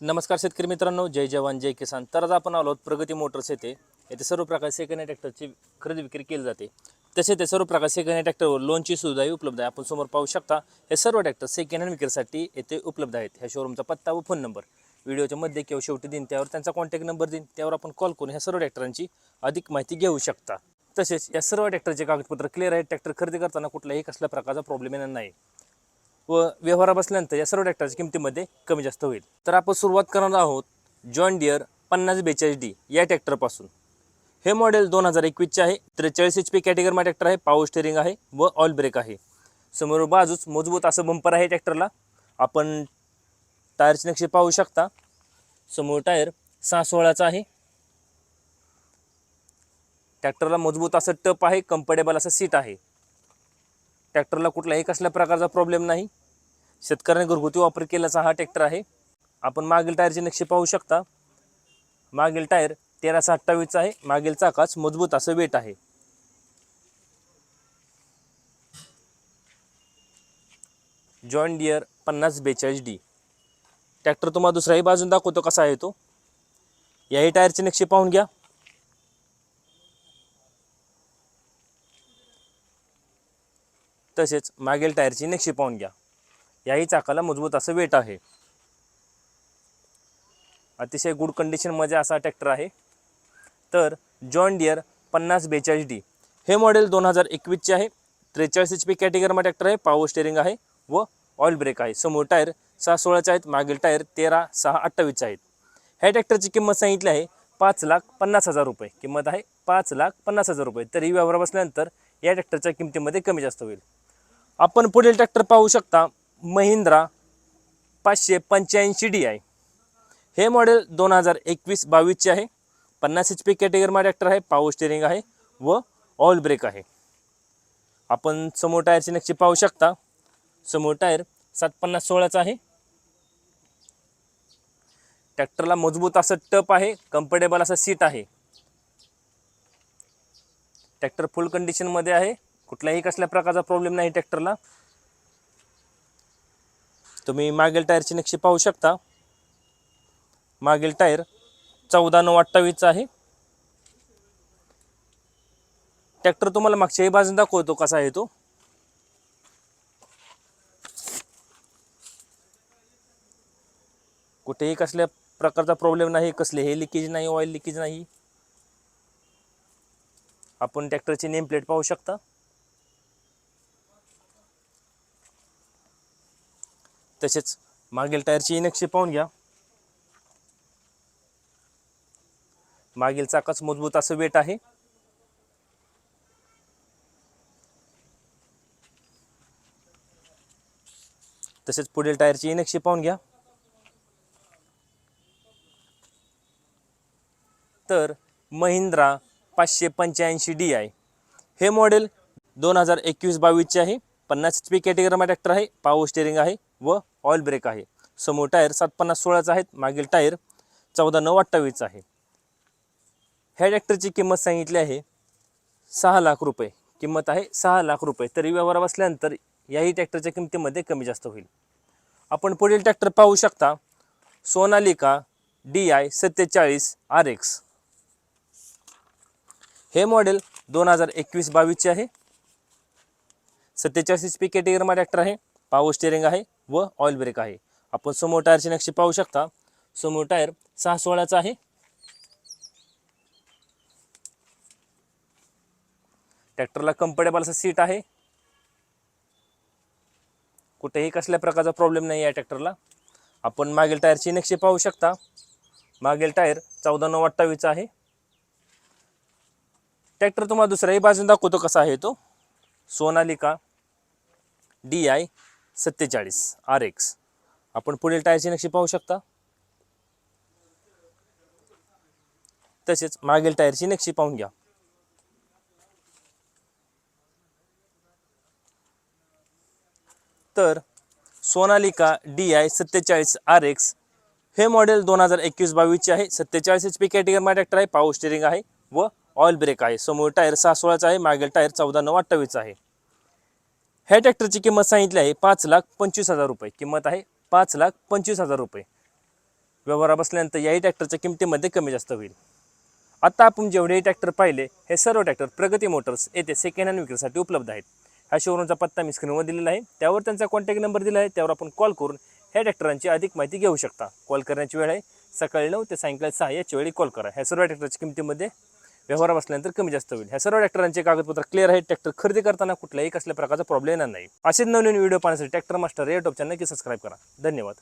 नमस्कार शेतकरी मित्रांनो जय जवान जय किसान. तर आज आपण आलो प्रगती मोटर्स येथे. येथे सर्व प्रकार सेकंड हँड ट्रॅक्टरची खरेदी विक्री केली जाते. तसे ते सर्व प्रकार सेकंड हँड ट्रॅक्टरवर लोनची सुविधाही उपलब्ध आहे. आपण समोर पाहू शकता हे सर्व ट्रॅक्टर सेकंड हँड विक्रीसाठी येथे उपलब्ध आहेत. ह्या शोरूमचा पत्ता व फोन नंबर व्हिडिओच्या मध्ये किंवा शेवटी देईन त्यावर त्यांचा कॉन्टॅक्ट नंबर देईन. त्यावर आपण कॉल करून ह्या सर्व ट्रॅक्टरांची अधिक माहिती घेऊ शकता. तसेच या सर्व ट्रॅक्टरचे कागदपत्र क्लिअर आहेत. ट्रॅक्टर खरेदी करताना कुठल्याही कसल्या प्रकारचा प्रॉब्लेम येणार नाही. व व्यवहारा बसल्यानंतर या सर्व ट्रॅक्टरच्या किमतीमध्ये कमी जास्त होईल. तर आपण सुरुवात करणार आहोत जॉन डिअर पन्नास बेचाळीस डी या ट्रॅक्टरपासून हे मॉडेल दोन हजार एकवीसचे आहे. त्रेचाळीस एच पी कॅटेगरीमा ट्रॅक्टर आहे. पावर स्टेरिंग आहे व ऑल ब्रेक आहे. समोर बाजूच मजबूत असं बंपर आहे ट्रॅक्टरला आपण टायरचे नक्षे पाहू शकता. समोर टायर सहा सोळाचा आहे. ट्रॅक्टरला मजबूत असं टप आहे. कम्फर्टेबल असं सीट आहे. ट्रॅक्टरला कुठलाही कसल्या प्रकारचा प्रॉब्लेम नाही. शेतकऱ्याने घरगुती वापर केल्याचा हा ट्रॅक्टर आहे. आपण मागील टायरचे नक्षे पाहू शकता. मागील टायर तेराशे अठ्ठावीसचा आहे. मागील चाकाच मजबूत असं वेट आहे. जॉन डिअर पन्नास बेचाळीस डी. ट्रॅक्टर तुम्हाला दुसऱ्याही बाजून दाखवतो कसा आहे तो. याही टायरचे नक्षे पाहून घ्या. तसेच मागील टायरची नक्षी पाहून घ्या. याही चाकाला मजबूत असं वेट आहे. अतिशय गुड कंडिशनमध्ये असा ट्रॅक्टर आहे. तर जॉन डियर पन्नास बेचाळीस डी हे मॉडेल दोन हजार एकवीसचे आहे. त्रेचाळीस एच पी कॅटेगरीमा ट्रॅक्टर आहे. पावर स्टेरिंग आहे व ऑइल ब्रेक आहे. समोर टायर सहा सोळाचे आहेत. मागील टायर तेरा सहा अठ्ठावीसचे आहेत. ह्या ट्रॅक्टरची किंमत सांगितली आहे पाच लाख पन्नास हजार रुपये. किंमत आहे पाच लाख पन्नास हजार रुपये. तरी व्यवहार बसल्यानंतर या ट्रॅक्टरच्या किमतीमध्ये कमी जास्त होईल. आपण पुढील ट्रॅक्टर पाहू शकता. महिंद्रा पाचशे पंच्याऐंशी डी आहे हे मॉडेल दोन हजार एकवीस बावीसचे आहे. पन्नास एच पी कॅटेगरीमा ट्रॅक्टर आहे पावर स्टेरिंग आहे व ऑल ब्रेक आहे. आपण समोर टायरची नक्षी पाहू शकता. समोर टायर सात पन्नास सोळाचा आहे. ट्रॅक्टरला मजबूत असं टप आहे कम्फर्टेबल असं सीट आहे. ट्रॅक्टर फुल कंडिशनमध्ये आहे. कुठल्याही कसल्या प्रकारचा प्रॉब्लेम नाही ट्रॅक्टरला तुम्ही मागील टायरची नक्षी पाहू शकता. मागील टायर चौदा नऊ अठ्ठावीसचा आहे. ट्रॅक्टर तुम्हाला मागच्याही बाजून दाखवतो कसा आहे तो. कुठेही कसल्या प्रकारचा प्रॉब्लेम नाही कसले हे लिकेज नाही ऑइल लिकेज नाही. आपण ट्रॅक्टरची नेम प्लेट पाहू शकता. तसेच मागील टायरची नक्षी पाहून घ्या. मागील चाकाच मजबूत असं वेट आहे. तसेच पुढील टायरची इनक्षी पाहून घ्या. तर महिंद्रा पाचशे पंच्याऐंशी डी आहे हे मॉडेल दोन हजार एकवीस बावीसचे आहे. पन्नास एच पी कॅटेगरीमा ट्रॅक्टर आहे. पावर स्टेरिंग आहे. व ऑइल ब्रेक आहे. समोर टायर सात पन्नास सोळाचा आहेत मागील टायर चौदा नऊ अठ्ठावीसचा आहे. ह्या ट्रॅक्टरची किंमत सांगितली आहे सहा लाख रुपये. किंमत आहे सहा लाख रुपये. तरी व्यवहार बसल्यानंतर याही ट्रॅक्टरच्या किमतीमध्ये कमी जास्त होईल. आपण पुढील ट्रॅक्टर पाहू शकता. सोनालिका डी आय सत्तेचाळीस आर एक्स हे मॉडेल दोन हजार एकवीस बावीसचे आहे. सत्तेचाळीस पी कॅटेगरीमा ट्रॅक्टर आहे. पावर स्टेअरिंग आहे. व ऑइल ब्रेक आहे. आपण समोर टायरची नक्षी पाहू शकता. समोर टायर सहा सोळाचा आहे. ट्रॅक्टरला कम्फर्टेबल असं सीट आहे. कुठेही कसल्या प्रकारचा प्रॉब्लेम नाही आहे ट्रॅक्टरला. आपण मागील टायरची नक्षी पाहू शकता. मागील टायर चौदा नऊ अठ्ठावीसचा आहे. ट्रॅक्टर तुम्हाला दुसऱ्याही बाजूने दाखवतो कसा आहे तो. सोनालिका डी आय सत्तेचाळीस. आर एक्स आपण पुढील टायरची नक्षी पाहू शकता. तसेच मागील टायरची नक्षी पाहून घ्या. तर सोनालिका डी आय सत्तेचाळीस आर एक्स हे मॉडेल दोन हजार एकवीस बावीसचे आहे. सत्तेचाळीस एच पी कॅटेगरीमध्ये ट्रॅक्टर आहे. पावर स्टेरिंग आहे व ऑइल ब्रेक आहे. समोर टायर सहा सोळाचा आहे. मागील टायर चौदा नऊ अठ्ठावीस आहे. ह्या ट्रॅक्टरची किंमत सांगितली आहे पाच लाख पंचवीस हजार रुपये. किंमत आहे पाच लाख पंचवीस हजार रुपये. व्यवहारा बसल्यानंतर याही ट्रॅक्टरच्या किमतीमध्ये कमी जास्त होईल. आत्ता आपण जेवढेही ट्रॅक्टर पाहिले हे सर्व ट्रॅक्टर प्रगती मोटर्स येथे सेकंड हँड विक्रीसाठी उपलब्ध आहेत. ह्या शोरूमचा पत्ता मी स्क्रीनवर दिलेला आहे. त्यावर त्यांचा कॉन्टॅक्ट नंबर दिला आहे. त्यावर आपण कॉल करून ह्या ट्रॅक्टरांची अधिक माहिती घेऊ शकता. कॉल करण्याची वेळ आहे. सकाळी नऊ ते सायंकाळी सहा याच्या वेळी कॉल करा. ह्या सर्व ट्रॅक्टरच्या किमतीमध्ये व्यवहार बसल्यानंतर कमी जास्त होईल. ह्या सर्व ट्रॅक्टरांचे कागदपत्र क्लिअर आहेत. ट्रॅक्टर खरेदी करताना कुठल्याही कसल्या प्रकारचा प्रॉब्लेम येणार नाही. असेच नवीन व्हिडिओ पाहण्यासाठी ट्रॅक्टर मास्टर या टॉपच्या नक्की सबस्क्राईब करा. धन्यवाद.